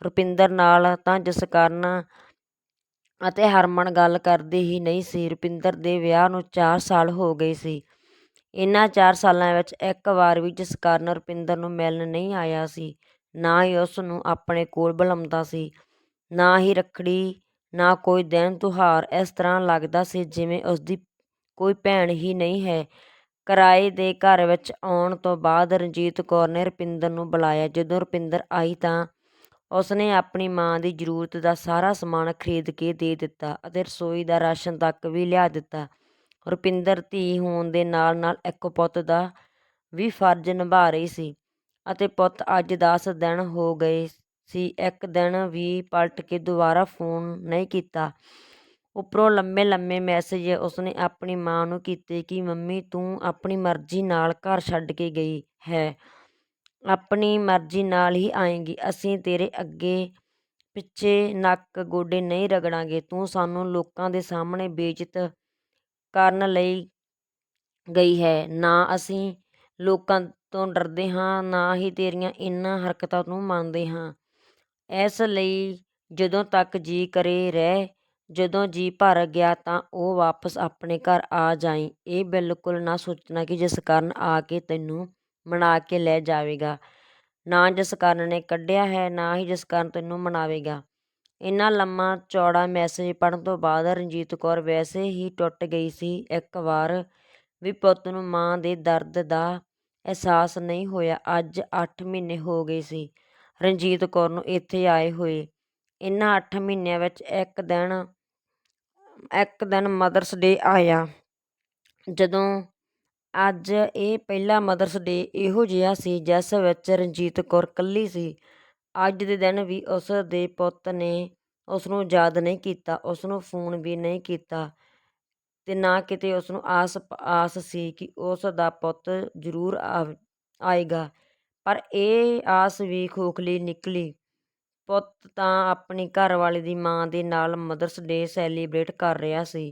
ਰੁਪਿੰਦਰ ਨਾਲ ਤਾਂ ਜਸਕਰਨ ਅਤੇ ਹਰਮਨ ਗੱਲ ਕਰਦੇ ਹੀ ਨਹੀਂ ਸੀ, ਰੁਪਿੰਦਰ ਦੇ ਵਿਆਹ ਨੂੰ 4 ਸਾਲ ਹੋ ਗਏ ਸੀ। ਇਨ੍ਹਾਂ 4 ਸਾਲਾਂ ਵਿੱਚ ਇੱਕ ਵਾਰ ਵੀ ਜਸਕਰਨ ਰੁਪਿੰਦਰ ਨੂੰ ਮਿਲਣ ਨਹੀਂ ਆਇਆ ਸੀ, ਨਾ ਹੀ ਉਸ ਨੂੰ ਆਪਣੇ ਕੋਲ ਬੁਲਾਉਂਦਾ ਸੀ, ਨਾ ਹੀ ਰੱਖੜੀ, ਨਾ ਕੋਈ ਦਿਨ ਤਿਉਹਾਰ ਇਸ ਤਰ੍ਹਾਂ ਲੱਗਦਾ ਸੀ ਜਿਵੇਂ ਉਸ ਦੀ ਕੋਈ ਭੈਣ ਹੀ ਨਹੀਂ ਹੈ। ਕਿਰਾਏ ਦੇ ਘਰ ਵਿੱਚ ਆਉਣ ਤੋਂ ਬਾਅਦ ਰਣਜੀਤ ਕੌਰ ਨੇ ਰੁਪਿੰਦਰ ਨੂੰ ਬੁਲਾਇਆ। ਜਦੋਂ ਰੁਪਿੰਦਰ ਆਈ ਤਾਂ ਉਸਨੇ ਆਪਣੀ ਮਾਂ ਦੀ ਜ਼ਰੂਰਤ ਦਾ ਸਾਰਾ ਸਮਾਨ ਖਰੀਦ ਕੇ ਦੇ ਦਿੱਤਾ ਅਤੇ ਰਸੋਈ ਦਾ ਰਾਸ਼ਨ ਤੱਕ ਵੀ ਲਿਆ ਦਿੱਤਾ। ਰੁਪਿੰਦਰ ਧੀ ਹੋਣ ਦੇ ਨਾਲ ਨਾਲ ਇੱਕ ਪੁੱਤ ਦਾ ਵੀ ਫਰਜ਼ ਨਿਭਾ ਰਹੀ ਸੀ ਅਤੇ ਪੁੱਤ ਅੱਜ 10 ਦਿਨ ਹੋ ਗਏ ਸੀ, ਇੱਕ ਦਿਨ ਵੀ ਪਲਟ ਕੇ ਦੁਬਾਰਾ ਫੋਨ ਨਹੀਂ ਕੀਤਾ। ਉੱਪਰੋਂ ਲੰਮੇ ਲੰਮੇ ਮੈਸੇਜ ਉਸਨੇ ਆਪਣੀ ਮਾਂ ਨੂੰ ਕੀਤੇ ਕਿ, ਮੰਮੀ, ਤੂੰ ਆਪਣੀ ਮਰਜ਼ੀ ਨਾਲ ਘਰ ਛੱਡ ਕੇ ਗਈ ਹੈ। ਆਪਣੀ ਮਰਜ਼ੀ ਨਾਲ ਹੀ ਆਏਂਗੀ। ਅਸੀਂ ਤੇਰੇ ਅੱਗੇ ਪਿੱਛੇ ਨੱਕ ਗੋਡੇ ਨਹੀਂ ਰਗੜਾਂਗੇ। ਤੂੰ ਸਾਨੂੰ ਲੋਕਾਂ ਦੇ ਸਾਹਮਣੇ ਬੇਇੱਜ਼ਤ ਕਰਨ ਲਈ ਗਈ ਹੈ। ਨਾ ਅਸੀਂ ਲੋਕਾਂ ਤੋਂ ਡਰਦੇ ਹਾਂ, ਨਾ ਹੀ ਤੇਰੀਆਂ ਇਨ੍ਹਾਂ ਹਰਕਤਾਂ ਨੂੰ ਮੰਨਦੇ ਹਾਂ। ਇਸ ਲਈ ਜਦੋਂ ਤੱਕ ਜੀਅ ਕਰੇ ਰਹਿ, ਜਦੋਂ ਜੀਅ ਭਰ ਗਿਆ ਤਾਂ ਉਹ ਵਾਪਸ ਆਪਣੇ ਘਰ ਆ ਜਾਈਂ। ਇਹ ਬਿਲਕੁਲ ਨਾ ਸੋਚਣਾ ਕਿ ਜਿਸ ਕਾਰਨ ਆ ਕੇ ਤੈਨੂੰ ਮਨਾ ਕੇ ਲੈ ਜਾਵੇਗਾ। ਨਾ ਜਿਸ ਕਾਰਨ ਨੇ ਕੱਢਿਆ ਹੈ, ਨਾ ਹੀ ਜਿਸ ਕਾਰਨ ਤੈਨੂੰ ਮਨਾਵੇਗਾ। ਇੰਨਾ ਲੰਮਾ ਚੌੜਾ ਮੈਸੇਜ ਪੜ੍ਹਨ ਤੋਂ ਬਾਅਦ ਰਣਜੀਤ ਕੌਰ ਵੈਸੇ ਹੀ ਟੁੱਟ ਗਈ ਸੀ। ਇੱਕ ਵਾਰ ਵੀ ਪੁੱਤ ਨੂੰ ਮਾਂ ਦੇ ਦਰਦ ਦਾ ਅਹਿਸਾਸ ਨਹੀਂ ਹੋਇਆ। ਅੱਜ 8 ਮਹੀਨੇ ਹੋ ਗਏ ਸੀ। ਰਣਜੀਤ ਕੌਰ ਨੂੰ ਇੱਥੇ ਆਏ ਹੋਏ। ਇਨ੍ਹਾਂ 8 ਮਹੀਨਿਆਂ ਵਿੱਚ ਇੱਕ ਦਿਨ ਇੱਕ ਦਿਨ ਮਦਰਸ ਡੇ ਆਇਆ। ਜਦੋਂ ਅੱਜ ਇਹ ਪਹਿਲਾ ਮਦਰਸ ਡੇ ਇਹੋ ਜਿਹਾ ਸੀ, ਜਿਸ ਵਿੱਚ ਰਣਜੀਤ ਕੌਰ ਇਕੱਲੀ ਸੀ। ਅੱਜ ਦੇ ਦਿਨ ਵੀ ਉਸ ਦੇ ਪੁੱਤ ਨੇ ਉਸ ਨੂੰ ਯਾਦ ਨਹੀਂ ਕੀਤਾ ਉਸ ਨੂੰ ਫੋਨ ਵੀ ਨਹੀਂ ਕੀਤਾ ਅਤੇ ਨਾ ਕਿਤੇ ਉਸ ਨੂੰ ਆਸ ਆਸ ਸੀ ਕਿ ਉਸ ਦਾ ਪੁੱਤ ਜ਼ਰੂਰ ਆਏਗਾ। ਪਰ ਇਹ ਆਸ ਵੀ ਖੋਖਲੀ ਨਿਕਲੀ। ਪੁੱਤ ਤਾਂ ਆਪਣੀ ਘਰਵਾਲੀ ਦੀ ਮਾਂ ਦੇ ਨਾਲ ਮਦਰਸ ਡੇ ਸੈਲੀਬ੍ਰੇਟ ਕਰ ਰਿਹਾ ਸੀ।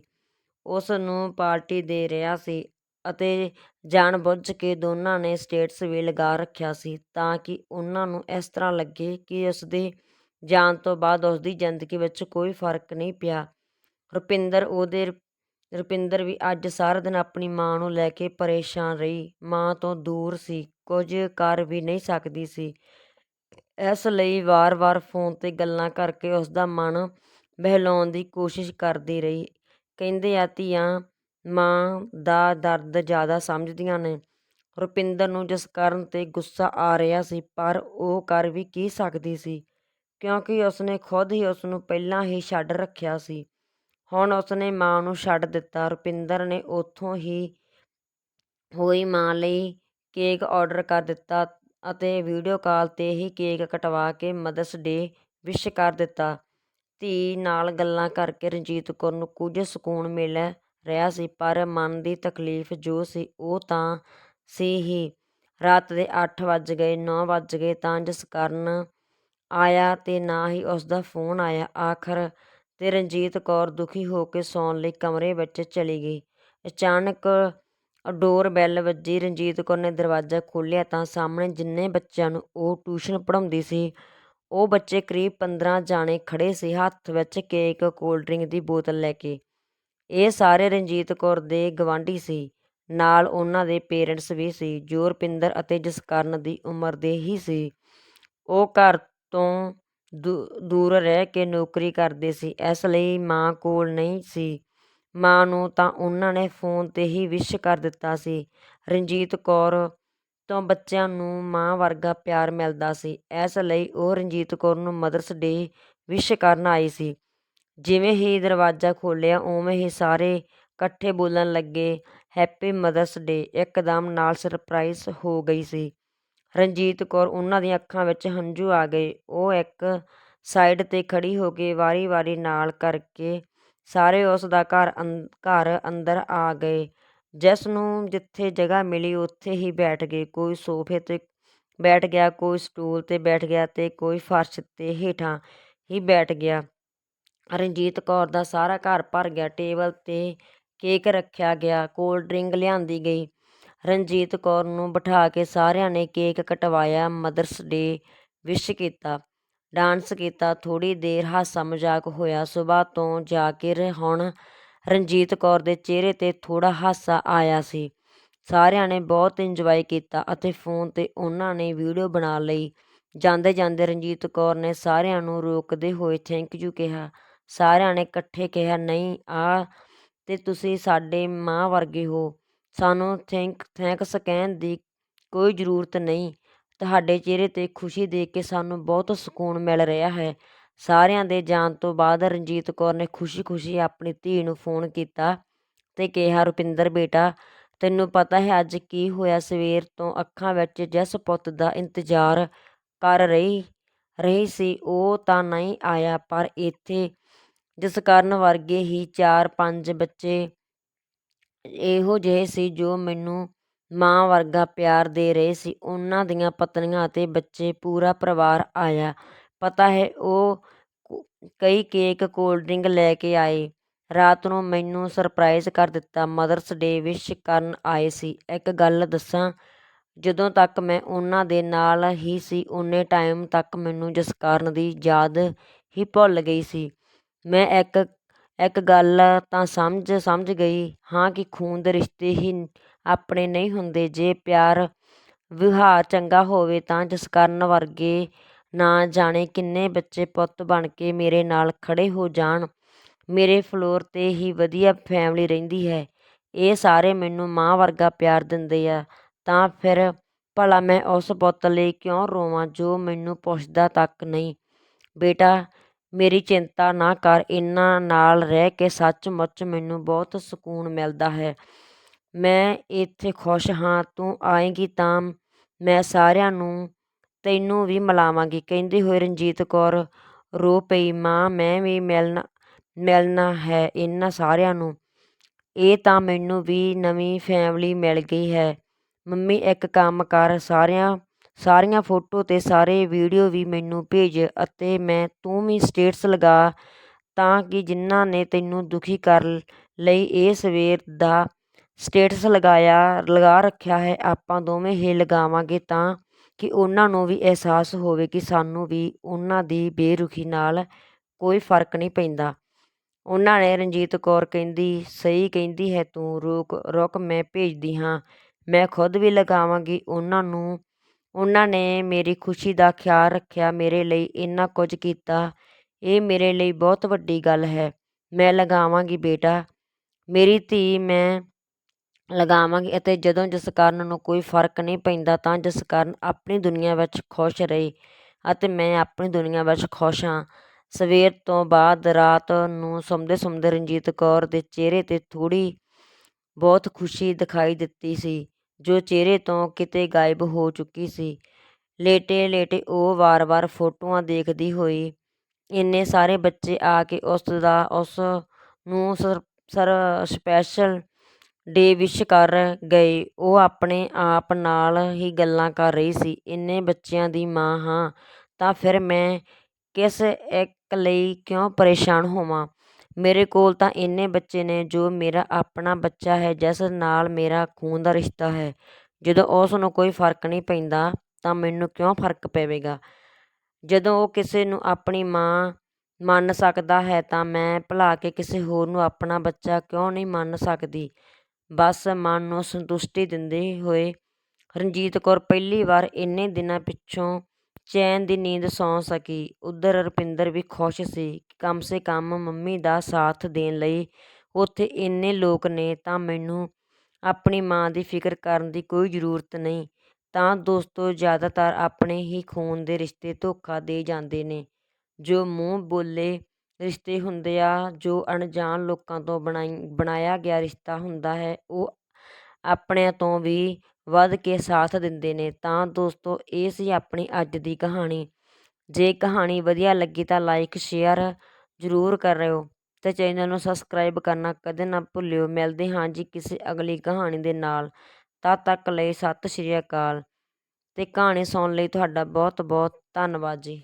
ਉਸ ਨੂੰ ਪਾਰਟੀ ਦੇ ਰਿਹਾ ਸੀ। ਅਤੇ ਜਾਣ-ਬੁੱਝ ਕੇ ਦੋਨਾਂ ਨੇ ਸਟੇਟਸ ਵੀ ਲਗਾ ਰੱਖਿਆ ਸੀ ਤਾਂ ਕਿ ਉਹਨਾਂ ਨੂੰ ਇਸ ਤਰ੍ਹਾਂ ਲੱਗੇ ਕਿ ਉਸਦੇ ਜਾਣ ਤੋਂ ਬਾਅਦ ਉਸਦੀ ਜ਼ਿੰਦਗੀ ਵਿੱਚ ਕੋਈ ਫ਼ਰਕ ਨਹੀਂ ਪਿਆ। ਰੁਪਿੰਦਰ ਉਹਦੇ ਰੁਪਿੰਦਰ ਵੀ ਅੱਜ ਸਾਰਾ ਦਿਨ ਆਪਣੀ ਮਾਂ ਨੂੰ ਲੈ ਕੇ ਪਰੇਸ਼ਾਨ ਰਹੀ। ਮਾਂ ਤੋਂ ਦੂਰ ਸੀ, ਕੁਝ ਕਰ ਵੀ ਨਹੀਂ ਸਕਦੀ ਸੀ। ਇਸ ਲਈ ਵਾਰ-ਵਾਰ ਫੋਨ ਤੇ ਗੱਲਾਂ ਕਰਕੇ ਉਸਦਾ ਮਨ ਬਹਿਲਾਉਣ ਦੀ ਕੋਸ਼ਿਸ਼ ਕਰਦੀ ਰਹੀ। ਕਹਿੰਦੇ ਆ, ਧੀਆਂ ਮਾਂ ਦਾ ਦਰਦ ਜ਼ਿਆਦਾ ਸਮਝਦੀਆਂ ਨੇ। ਰੁਪਿੰਦਰ ਨੂੰ ਜਸਕਰਨ ਤੇ ਗੁੱਸਾ ਆ ਰਿਹਾ ਸੀ, ਪਰ ਉਹ ਕਰ ਵੀ ਕੀ ਸਕਦੀ ਸੀ? ਕਿਉਂਕਿ ਉਸਨੇ ਖੁਦ ਹੀ ਉਸਨੂੰ ਪਹਿਲਾਂ ਹੀ ਛੱਡ ਰੱਖਿਆ ਸੀ। ਹੁਣ ਉਸਨੇ ਮਾਂ ਨੂੰ ਛੱਡ ਦਿੱਤਾ। ਰੁਪਿੰਦਰ ਨੇ ਉੱਥੋਂ ਹੀ ਹੋਈ ਮਾਂ ਲਈ ਕੇਕ ਆਰਡਰ ਕਰ ਦਿੱਤਾ ਅਤੇ ਵੀਡੀਓ ਕਾਲ ਤੇ ਹੀ ਕੇਕ ਕਟਵਾ ਕੇ ਮਦਰਸ ਡੇ ਵਿਸ਼ ਕਰ ਦਿੱਤਾ। ਧੀ ਨਾਲ ਗੱਲਾਂ ਕਰਕੇ ਰਣਜੀਤ ਕੌਰ ਨੂੰ ਕੁਝ ਸਕੂਨ ਮਿਲਿਆ। ਰਿਹਾ ਸੀ, ਪਰ ਮਨ ਦੀ ਤਕਲੀਫ ਜੋ ਸੀ ਉਹ ਤਾਂ ਸੀ ਹੀ। ਰਾਤ ਦੇ 8 ਵੱਜ ਗਏ 9 ਵੱਜ ਗਏ, ਤਾਂ ਜਸਕਰਨ ਆਇਆ ਤੇ ਨਾ ਹੀ ਉਸ ਦਾ ਫੋਨ ਆਇਆ। ਆਖਰ ਤੇ ਰਣਜੀਤ ਕੌਰ ਦੁਖੀ ਹੋ ਕੇ ਸੌਣ ਲਈ ਕਮਰੇ ਵਿੱਚ ਚਲੀ ਗਈ। ਅਚਾਨਕ ਡੋਰ ਬੈਲ ਵੱਜੀ, ਰਣਜੀਤ ਕੌਰ ਨੇ ਦਰਵਾਜ਼ਾ ਖੋਲ੍ਹਿਆ ਤਾਂ ਸਾਹਮਣੇ ਜਿੰਨੇ ਬੱਚਿਆਂ ਨੂੰ ਉਹ ਟਿਊਸ਼ਨ ਪੜ੍ਹਾਉਂਦੀ ਸੀ, ਉਹ ਬੱਚੇ ਕਰੀਬ 15 ਜਾਣੇ ਖੜੇ ਸੀ, ਹੱਥ ਵਿੱਚ ਕੇਕ, ਕੋਲਡ ਡਰਿੰਕ ਦੀ ਬੋਤਲ ਲੈ ਕੇ। ਇਹ ਸਾਰੇ ਰਣਜੀਤ ਕੌਰ ਦੇ ਗਵਾਂਢੀ ਸੀ। ਨਾਲ ਉਹਨਾਂ ਦੇ ਪੇਰੈਂਟਸ ਵੀ ਸੀ। ਜੋ ਰੁਪਿੰਦਰ ਅਤੇ ਜਸਕਰਨ ਦੀ ਉਮਰ ਦੇ ਹੀ ਸੀ। ਉਹ ਘਰ ਤੋਂ ਦੂਰ ਰਹਿ ਕੇ ਨੌਕਰੀ ਕਰਦੇ ਸੀ। ਇਸ ਲਈ ਮਾਂ ਕੋਲ ਨਹੀਂ ਸੀ। ਮਾਂ ਨੂੰ ਤਾਂ ਉਹਨਾਂ ਨੇ ਫੋਨ ਤੇ ਹੀ ਵਿਸ਼ ਕਰ ਦਿੱਤਾ ਸੀ। ਰਣਜੀਤ ਕੌਰ ਤੋਂ ਬੱਚਿਆਂ ਨੂੰ ਮਾਂ ਵਰਗਾ ਪਿਆਰ ਮਿਲਦਾ ਸੀ। ਇਸ ਲਈ ਉਹ ਰਣਜੀਤ ਕੌਰ ਨੂੰ ਮਦਰਸ ਡੇ ਵਿਸ਼ ਕਰਨ ਆਈ ਸੀ। ਜਿਵੇਂ ਹੀ ਦਰਵਾਜ਼ਾ ਖੋਲ੍ਹਿਆ, ਉਵੇਂ ਹੀ ਸਾਰੇ ਇਕੱਠੇ ਬੋਲਣ ਲੱਗੇ। ਹੈਪੀ ਮਦਰਸ ਡੇ ਇੱਕਦਮ ਨਾਲ ਸਰਪ੍ਰਾਈਜ਼ ਹੋ ਗਈ ਸੀ। ਰਣਜੀਤ ਕੌਰ ਉਹਨਾਂ ਦੀਆਂ ਅੱਖਾਂ ਵਿੱਚ ਹੰਝੂ ਆ ਗਏ। ਉਹ ਇੱਕ ਸਾਈਡ ਤੇ ਖੜ੍ਹੀ ਹੋ ਕੇ ਵਾਰੀ-ਵਾਰੀ ਨਾਲ ਕਰਕੇ ਸਾਰੇ ਉਸ ਦਾ ਘਰ ਘਰ ਅੰਦਰ ਆ ਗਏ। ਜਿਸ ਨੂੰ ਜਿੱਥੇ ਜਗ੍ਹਾ ਮਿਲੀ, ਉੱਥੇ ਹੀ ਬੈਠ ਗਏ। ਕੋਈ ਸੋਫੇ ਤੇ ਬੈਠ ਗਿਆ, ਕੋਈ ਸਟੂਲ ਤੇ ਬੈਠ ਗਿਆ ਤੇ ਕੋਈ ਫਰਸ਼ ਤੇ ਹੇਠਾਂ ਹੀ ਬੈਠ ਗਿਆ। ਰਣਜੀਤ ਕੌਰ ਦਾ ਸਾਰਾ ਘਰ ਭਰ ਗਿਆ, ਟੇਬਲ ਤੇ ਕੇਕ ਰੱਖਿਆ ਗਿਆ, ਕੋਲਡ ਡਰਿੰਕ ਲਿਆਂਦੀ ਗਈ। ਰਣਜੀਤ ਕੌਰ ਨੂੰ ਬਿਠਾ ਕੇ ਸਾਰਿਆਂ ਨੇ ਕੇਕ ਕਟਵਾਇਆ, ਮਦਰਸ ਡੇ ਵਿਸ਼ ਕੀਤਾ, ਡਾਂਸ ਕੀਤਾ ਥੋੜੀ ਦੇਰ ਹਾਸਾ ਮਜ਼ਾਕ ਹੋਇਆ। ਸਵੇਰ ਤੋਂ ਜਾ ਕੇ ਹੁਣ ਰਣਜੀਤ ਕੌਰ ਦੇ ਚਿਹਰੇ ਤੇ ਥੋੜਾ ਹਾਸਾ ਆਇਆ ਸੀ। ਸਾਰਿਆਂ ਨੇ ਬਹੁਤ ਇੰਜੋਏ ਕੀਤਾ ਅਤੇ ਫੋਨ ਤੇ ਉਹਨਾਂ ਨੇ ਵੀਡੀਓ ਬਣਾ ਲਈ। ਜਾਂਦੇ ਜਾਂਦੇ ਰਣਜੀਤ ਕੌਰ ਨੇ ਸਾਰਿਆਂ ਨੂੰ ਰੋਕਦੇ ਹੋਏ ਥੈਂਕ ਯੂ ਕਿਹਾ। ਸਾਰਿਆਂ ਨੇ ਇਕੱਠੇ ਕਿਹਾ, ਨਹੀਂ, ਆ ਤੇ ਤੁਸੀਂ ਸਾਡੇ ਮਾਂ ਵਰਗੇ ਹੋ। ਸਾਨੂੰ ਥੈਂਕ, ਥੈਂਕਸ ਕਹਿਣ ਦੀ ਕੋਈ ਜ਼ਰੂਰਤ ਨਹੀਂ। ਤੁਹਾਡੇ ਚਿਹਰੇ ਤੇ ਖੁਸ਼ੀ ਦੇਖ ਕੇ ਸਾਨੂੰ ਬਹੁਤ ਸਕੂਨ ਮਿਲ ਰਿਹਾ ਹੈ। ਸਾਰਿਆਂ ਦੇ ਜਾਣ ਤੋਂ ਬਾਅਦ ਰਣਜੀਤ ਕੌਰ ਨੇ ਖੁਸ਼ੀ-ਖੁਸ਼ੀ ਆਪਣੀ ਧੀ ਨੂੰ ਫੋਨ ਕੀਤਾ ਤੇ ਕਿਹਾ, ਰੁਪਿੰਦਰ ਬੇਟਾ, ਤੈਨੂੰ ਪਤਾ ਹੈ ਅੱਜ ਕੀ ਹੋਇਆ? ਸਵੇਰ ਤੋਂ ਅੱਖਾਂ ਵਿੱਚ ਜਿਸ ਪੁੱਤ ਦਾ ਇੰਤਜ਼ਾਰ ਕਰ ਰਹੀ ਰਹੀ ਸੀ। ਉਹ ਤਾਂ ਨਹੀਂ ਆਇਆ, ਪਰ ਇੱਥੇ ਜਿਸ ਕਾਰਨ ਵਰਗੇ ਹੀ 4-5 ਬੱਚੇ ਇਹੋ ਜਿਹੇ ਸੀ ਜੋ ਮੈਨੂੰ ਮਾਂ ਵਰਗਾ ਪਿਆਰ ਦੇ ਰਹੇ ਸੀ। ਉਹਨਾਂ ਦੀਆਂ ਪਤਨੀਆਂ ਅਤੇ ਬੱਚੇ ਪੂਰਾ ਪਰਿਵਾਰ ਆਇਆ। ਪਤਾ ਹੈ, ਉਹ ਕਈ ਕੇਕ ਕੋਲਡ ਡਰਿੰਕ ਲੈ ਕੇ ਆਏ। ਰਾਤ ਨੂੰ ਮੈਨੂੰ ਸਰਪ੍ਰਾਈਜ਼ ਕਰ ਦਿੱਤਾ। ਮਦਰਸ ਡੇ ਵਿਸ਼ ਕਰਨ ਆਏ ਸੀ। ਇੱਕ ਗੱਲ ਦੱਸਾਂ, ਜਦੋਂ ਤੱਕ ਮੈਂ ਉਹਨਾਂ ਦੇ ਨਾਲ ਹੀ ਸੀ ਓਨੇ ਟਾਈਮ ਤੱਕ ਮੈਨੂੰ ਜਸਕਰਨ ਦੀ ਯਾਦ ਹੀ ਭੁੱਲ ਗਈ ਸੀ। ਮੈਂ ਇੱਕ ਇੱਕ ਗੱਲ ਤਾਂ ਸਮਝ ਸਮਝ ਗਈ ਹਾਂ ਕਿ ਖੂਨ ਦੇ ਰਿਸ਼ਤੇ ਹੀ ਆਪਣੇ ਨਹੀਂ ਹੁੰਦੇ। ਜੇ ਪਿਆਰ ਵਿਵਹਾਰ ਚੰਗਾ ਹੋਵੇ ਤਾਂ ਜਸਕਰਨ ਵਰਗੇ ਨਾ ਜਾਣੇ ਕਿੰਨੇ ਬੱਚੇ ਪੁੱਤ ਬਣ ਕੇ ਮੇਰੇ ਨਾਲ ਖੜੇ ਹੋ ਜਾਣ। ਮੇਰੇ ਫਲੋਰ 'ਤੇ ਹੀ ਵਧੀਆ ਫੈਮਿਲੀ ਰਹਿੰਦੀ ਹੈ। ਇਹ ਸਾਰੇ ਮੈਨੂੰ ਮਾਂ ਵਰਗਾ ਪਿਆਰ ਦਿੰਦੇ ਆ। ਤਾਂ ਫਿਰ ਭਲਾ ਮੈਂ ਉਸ ਪੁੱਤ ਲਈ ਕਿਉਂ ਰੋਵਾਂ ਜੋ ਮੈਨੂੰ ਪੁੱਛਦਾ ਤੱਕ ਨਹੀਂ? ਬੇਟਾ ਮੇਰੀ ਚਿੰਤਾ ਨਾ ਕਰ ਇਹਨਾਂ ਨਾਲ ਰਹਿ ਕੇ ਸੱਚਮੁੱਚ ਮੈਨੂੰ ਬਹੁਤ ਸਕੂਨ ਮਿਲਦਾ ਹੈ। ਮੈਂ ਇੱਥੇ ਖੁਸ਼ ਹਾਂ, ਤੂੰ ਆਏਂਗੀ ਤਾਂ ਮੈਂ ਸਾਰਿਆਂ ਨੂੰ ਤੈਨੂੰ ਵੀ ਮਿਲਾਵਾਂਗੀ। ਕਹਿੰਦੀ ਹੋਏ ਰਣਜੀਤ ਕੌਰ, ਰੋ ਪਈ, ਮਾਂ, ਮੈਂ ਵੀ ਮਿਲਣਾ ਮਿਲਣਾ ਹੈ ਇਹਨਾਂ ਸਾਰਿਆਂ ਨੂੰ। ਇਹ ਤਾਂ ਮੈਨੂੰ ਵੀ ਨਵੀਂ ਫੈਮਿਲੀ ਮਿਲ ਗਈ ਹੈ। ਮੰਮੀ, ਇੱਕ ਕੰਮ ਕਰ, ਸਾਰਿਆਂ ਸਾਰੀਆਂ ਫੋਟੋ ਅਤੇ ਸਾਰੇ ਵੀਡੀਓ ਵੀ ਮੈਨੂੰ ਭੇਜ ਅਤੇ ਮੈਂ ਤੂੰ ਵੀ ਸਟੇਟਸ ਲਗਾ ਤਾਂ ਕਿ ਜਿਨ੍ਹਾਂ ਨੇ ਤੈਨੂੰ ਦੁਖੀ ਕਰ ਲਈ ਇਹ ਸਵੇਰ ਦਾ ਸਟੇਟਸ ਲਗਾਇਆ, ਲਗਾ ਰੱਖਿਆ ਹੈ, ਆਪਾਂ ਦੋਵੇਂ ਹੀ ਲਗਾਵਾਂਗੇ ਤਾਂ ਕਿ ਉਹਨਾਂ ਨੂੰ ਵੀ ਅਹਿਸਾਸ ਹੋਵੇ ਕਿ ਸਾਨੂੰ ਵੀ ਉਹਨਾਂ ਦੀ ਬੇਰੁਖੀ ਨਾਲ ਕੋਈ ਫ਼ਰਕ ਨਹੀਂ ਪੈਂਦਾ। ਉਹਨਾਂ ਨੇ ਰਣਜੀਤ ਕੌਰ ਕਹਿੰਦੀ, ਸਹੀ ਕਹਿੰਦੀ ਹੈ ਤੂੰ, ਰੁਕ ਰੁਕ, ਮੈਂ ਭੇਜਦੀ ਹਾਂ। ਮੈਂ ਖੁਦ ਵੀ ਲਗਾਵਾਂਗੀ, ਉਹਨਾਂ ਨੂੰ ਉਹਨਾਂ ਨੇ ਮੇਰੀ ਖੁਸ਼ੀ ਦਾ ਖਿਆਲ ਰੱਖਿਆ, ਮੇਰੇ ਲਈ ਇੰਨਾ ਕੁਝ ਕੀਤਾ। ਇਹ ਮੇਰੇ ਲਈ ਬਹੁਤ ਵੱਡੀ ਗੱਲ ਹੈ। ਮੈਂ ਲਗਾਵਾਂਗੀ ਬੇਟਾ। ਮੇਰੀ ਧੀ ਮੈਂ ਲਗਾਵਾਂਗੀ ਅਤੇ ਜਦੋਂ ਜਸਕਰਨ ਨੂੰ ਕੋਈ ਫ਼ਰਕ ਨਹੀਂ ਪੈਂਦਾ ਤਾਂ ਜਸਕਰਨ ਆਪਣੀ ਦੁਨੀਆ ਵਿੱਚ ਖੁਸ਼ ਰਹੀ ਅਤੇ ਮੈਂ ਆਪਣੀ ਦੁਨੀਆ ਵਿੱਚ ਖੁਸ਼ ਹਾਂ। ਸਵੇਰ ਤੋਂ ਬਾਅਦ ਰਾਤ ਨੂੰ ਸੌਂਦੇ ਸੌਂਦੇ ਰਣਜੀਤ ਕੌਰ ਦੇ ਚਿਹਰੇ 'ਤੇ ਥੋੜ੍ਹੀ ਬਹੁਤ ਖੁਸ਼ੀ ਦਿਖਾਈ ਦਿੱਤੀ ਸੀ। ਜੋ ਚਿਹਰੇ ਤੋਂ ਕਿਤੇ ਗਾਇਬ ਹੋ ਚੁੱਕੀ ਸੀ। ਲੇਟੇ ਲੇਟੇ ਉਹ ਵਾਰ-ਵਾਰ ਫੋਟੋਆਂ ਦੇਖਦੀ ਹੋਈ, ਇੰਨੇ ਸਾਰੇ ਬੱਚੇ ਆ ਕੇ ਉਸ ਦਾ, ਉਸ ਨੂੰ sir sir special day wish ਕਰ ਗਏ। ਉਹ ਆਪਣੇ ਆਪ ਨਾਲ ਹੀ ਗੱਲਾਂ ਕਰ ਰਹੀ ਸੀ, ਇੰਨੇ ਬੱਚਿਆਂ ਦੀ ਮਾਂ ਹਾਂ, ਤਾਂ ਫਿਰ ਮੈਂ ਕਿਸ ਇੱਕ ਲਈ ਕਿਉਂ ਪਰੇਸ਼ਾਨ ਹੋਵਾਂ? ਮੇਰੇ ਕੋਲ ਤਾਂ ਇੰਨੇ ਬੱਚੇ ਨੇ ਜੋ ਮੇਰਾ ਆਪਣਾ ਬੱਚਾ ਹੈ, ਜਿਸ ਨਾਲ ਮੇਰਾ ਖੂਨ ਦਾ ਰਿਸ਼ਤਾ ਹੈ। ਜਦੋਂ ਉਸ ਨੂੰ ਕੋਈ ਫ਼ਰਕ ਨਹੀਂ ਪੈਂਦਾ, ਤਾਂ ਮੈਨੂੰ ਕਿਉਂ ਫ਼ਰਕ ਪਵੇਗਾ? ਜਦੋਂ ਉਹ ਕਿਸੇ ਨੂੰ ਆਪਣੀ ਮਾਂ ਮੰਨ ਸਕਦਾ ਹੈ, ਤਾਂ ਮੈਂ ਭੁਲਾ ਕੇ ਕਿਸੇ ਹੋਰ ਨੂੰ ਆਪਣਾ ਬੱਚਾ ਕਿਉਂ ਨਹੀਂ ਮੰਨ ਸਕਦੀ? ਬਸ ਮਨ ਨੂੰ ਸੰਤੁਸ਼ਟੀ ਦਿੰਦੇ ਹੋਏ ਰਣਜੀਤ ਕੌਰ ਪਹਿਲੀ ਵਾਰ ਇੰਨੇ ਦਿਨਾਂ ਪਿੱਛੋਂ ਚੈਨ ਦੀ ਨੀਂਦ ਸੌਂ ਸਕੀ। ਉੱਧਰ ਰੁਪਿੰਦਰ ਵੀ ਖੁਸ਼ ਸੀ ਕਮ ਸੇ ਕਮ ਮੰਮੀ ਦਾ ਸਾਥ ਦੇਣ ਲਈ ਉੱਥੇ ਇੰਨੇ ਲੋਕ ਨੇ ਤਾਂ ਮੈਨੂੰ ਆਪਣੀ ਮਾਂ ਦੀ ਫਿਕਰ ਕਰਨ ਦੀ ਕੋਈ ਜ਼ਰੂਰਤ ਨਹੀਂ। ਤਾਂ ਦੋਸਤੋ, ਜ਼ਿਆਦਾਤਰ ਆਪਣੇ ਹੀ ਖੂਨ ਦੇ ਰਿਸ਼ਤੇ ਧੋਖਾ ਦੇ ਜਾਂਦੇ ਨੇ। ਜੋ ਮੂੰਹ ਬੋਲੇ ਰਿਸ਼ਤੇ ਹੁੰਦੇ ਆ, ਜੋ ਅਣਜਾਣ ਲੋਕਾਂ ਤੋਂ ਬਣਾਈ, ਬਣਾਇਆ ਗਿਆ ਰਿਸ਼ਤਾ ਹੁੰਦਾ ਹੈ, ਉਹ ਆਪਣਿਆਂ ਤੋਂ ਵੀ ਵੱਧ ਕੇ ਸਾਥ ਦਿੰਦੇ ਨੇ, ਤਾਂ ਦੋਸਤੋ, ਇਹ ਸੀ ਆਪਣੀ ਅੱਜ ਦੀ ਕਹਾਣੀ। ਜੇ ਕਹਾਣੀ ਵਧੀਆ ਲੱਗੀ ਤਾਂ ਲਾਈਕ ਸ਼ੇਅਰ ਜ਼ਰੂਰ ਕਰਿਓ ਤੇ ਚੈਨਲ ਨੂੰ ਸਬਸਕ੍ਰਾਈਬ ਕਰਨਾ ਕਦੇ ਨਾ ਭੁੱਲਿਓ। ਮਿਲਦੇ ਹਾਂ ਜੀ ਕਿਸੇ ਅਗਲੀ ਕਹਾਣੀ ਦੇ ਨਾਲ। ਤਦ ਤੱਕ ਲਈ ਸਤਿ ਸ਼੍ਰੀ ਅਕਾਲ ਤੇ ਕਹਾਣੀ ਸੁਣਨ ਲਈ ਤੁਹਾਡਾ ਬਹੁਤ ਬਹੁਤ ਧੰਨਵਾਦ ਜੀ।